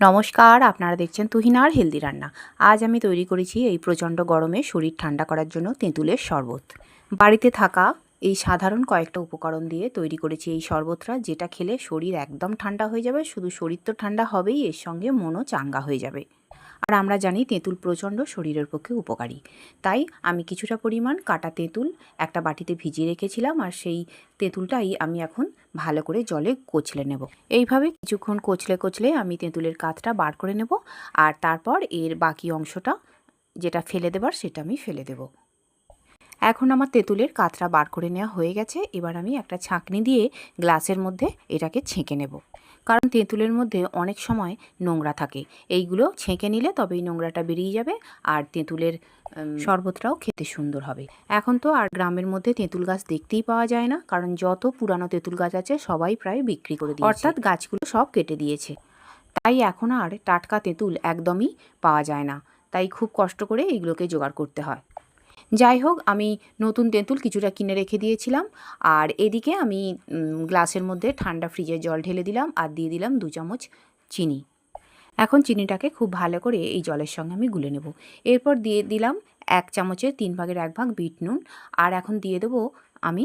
নমস্কার, আপনারা দেখছেন তুহিনার হেলদি রান্না। আজ আমি তৈরি করেছি এই প্রচণ্ড গরমে শরীর ঠান্ডা করার জন্য তেঁতুলের শরবত। বাড়িতে থাকা এই সাধারণ কয়েকটা উপকরণ দিয়ে তৈরি করেছি এই শরবতটা, যেটা খেলে শরীর একদম ঠান্ডা হয়ে যাবে, শুধু শরীর তো ঠান্ডা হবেই, এর সঙ্গে মনও চাঙ্গা হয়ে যাবে। আর আমরা জানি তেঁতুল প্রচণ্ড শরীরের পক্ষে উপকারী। তাই আমি কিছুটা পরিমাণ কাটা তেঁতুল একটা বাটিতে ভিজিয়ে রেখেছিলাম, আর সেই তেঁতুলটাই আমি এখন ভালো করে জলে কচলে নেব। এইভাবে কিছুক্ষণ কচলে কচলে আমি তেঁতুলের কাতটা বার করে নেব, আর তারপর এর বাকি অংশটা যেটা ফেলে দেবার, সেটা আমি ফেলে দেব। এখন আমার তেঁতুলের কাতটা বার করে নেওয়া হয়ে গেছে। এবার আমি একটা ছাঁকনি দিয়ে গ্লাসের মধ্যে এটাকে ছেঁকে নেব। কারণ তেঁতুলের মধ্যে অনেক সময় নোংরা থাকে। এইগুলো ছেঁকে নিলে তবেই নোংরাটা বেরিয়ে যাবে আর তেঁতুলের শরবতটাও খেতে সুন্দর হবে। এখন তো আর গ্রামের মধ্যে তেঁতুল গাছ দেখতেই পাওয়া যায় না। কারণ যত পুরানো তেঁতুল গাছ আছে সবাই প্রায় বিক্রি করে দিয়েছে। অর্থাৎ গাছগুলো সব কেটে দিয়েছে। তাই এখন আর টাটকা তেঁতুল একদমই পাওয়া যায় না। তাই খুব কষ্ট করে এইগুলোকে জোগাড় করতে হয়। যাই হোক আমি নতুন তেঁতুল কিছুটা কিনে রেখে দিয়েছিলাম। আর এদিকে আমি গ্লাসের মধ্যে ঠান্ডা ফ্রিজের জল ঢেলে দিলাম আর দিয়ে দিলাম দু চামচ চিনি। এখন চিনিটাকে খুব ভালো করে এই জলের সঙ্গে আমি গুলে নেব। এরপর দিয়ে দিলাম এক চামচের তিন ভাগের এক ভাগ বিট নুন আর এখন দিয়ে দেবো আমি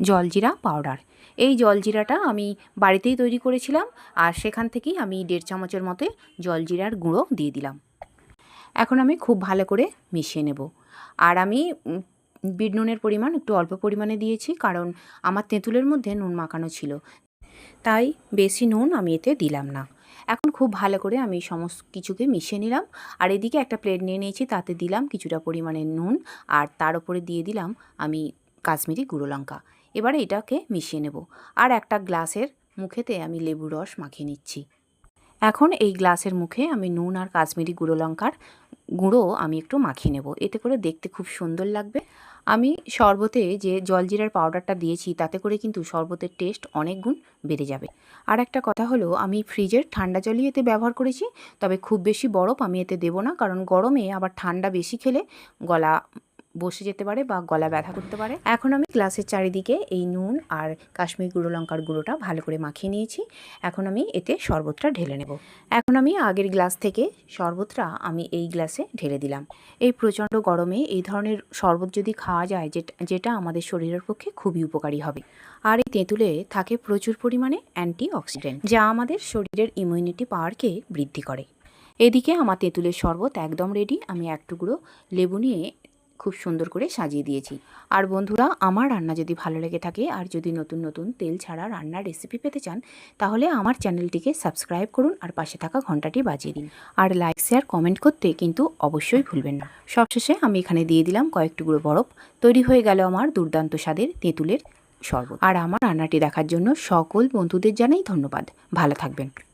জলজিরা পাউডার। এই জলজিরাটা আমি বাড়িতেই তৈরি করেছিলাম আর সেখান থেকেই আমি দেড় চামচের মতো জলজিরার গুঁড়ো দিয়ে দিলাম। এখন আমি খুব ভালো করে মিশিয়ে নেব। আর আমি বিট নুনের পরিমাণ একটু অল্প পরিমাণে দিয়েছি, কারণ আমার তেঁতুলের মধ্যে নুন মাখানো ছিল। তাই বেশি নুন আমি এতে দিলাম না। এখন খুব ভালো করে আমি সমস্ত কিছুকে মিশিয়ে নিলাম। আর এদিকে একটা প্লেট নিয়ে নিয়েছি, তাতে দিলাম কিছুটা পরিমাণে নুন। আর তার উপরে দিয়ে দিলাম আমি কাশ্মীরি গুঁড়ো লঙ্কা। এবারে এটাকে মিশিয়ে নেব। আর একটা গ্লাসের মুখেতে আমি লেবু রস মাখিয়ে নিচ্ছি। এখন এই গ্লাসের মুখে আমি নুন আর কাশ্মীরি গুঁড়ো লঙ্কার গুঁড়ো আমি একটু মাখিয়ে নেব। এতে করে দেখতে খুব সুন্দর লাগবে। আমি শরবতে যে জলজিরার পাউডারটা দিয়েছি, তাতে করে কিন্তু শরবতের টেস্ট অনেক গুণ বেড়ে যাবে। আর একটা কথা হলো, আমি ফ্রিজের ঠান্ডা জলই এতে ব্যবহার করেছি, তবে খুব বেশি বরফ আমি এতে দেব না, কারণ গরমে আবার ঠান্ডা বেশি খেলে গলা বসে যেতে পারে বা গলা ব্যথা করতে পারে। এখন আমি গ্লাসের চারিদিকে এই নুন আর কাশ্মীর গুঁড়ো লঙ্কার গুঁড়োটা ভালো করে মাখিয়ে নিয়েছি। এখন আমি এতে শরবতটা ঢেলে নেব। এখন আমি আগের গ্লাস থেকে শরবতটা আমি এই গ্লাসে ঢেলে দিলাম। এই প্রচণ্ড গরমে এই ধরনের শরবত যদি খাওয়া যায় যেটা আমাদের শরীরের পক্ষে খুবই উপকারী হবে। আর এই তেঁতুলে থাকে প্রচুর পরিমাণে অ্যান্টি অক্সিডেন্ট যা আমাদের শরীরের ইমিউনিটি পাওয়ারকে বৃদ্ধি করে। এদিকে আমার তেঁতুলের শরবত একদম রেডি আমি এক টুকরো লেবু নিয়ে খুব সুন্দর করে সাজিয়ে দিয়েছি। আর বন্ধুরা, আমার রান্না যদি ভালো লেগে থাকে আর যদি নতুন নতুন তেল ছাড়া রান্নার রেসিপি পেতে চান, তাহলে আমার চ্যানেলটিকে সাবস্ক্রাইব করুন আর পাশে থাকা ঘন্টাটি বাজিয়ে দিন। আর লাইক শেয়ার কমেন্ট করতে কিন্তু অবশ্যই ভুলবেন না। সবশেষে আমি এখানে দিয়ে দিলাম কয়েক টুকরো বরফ। তৈরি হয়ে গেল আমার দুর্দান্ত স্বাদের তেঁতুলের শরবত। আর আমার রান্নাটি দেখার জন্য সকল বন্ধুদের জানাই ধন্যবাদ। ভালো থাকবেন।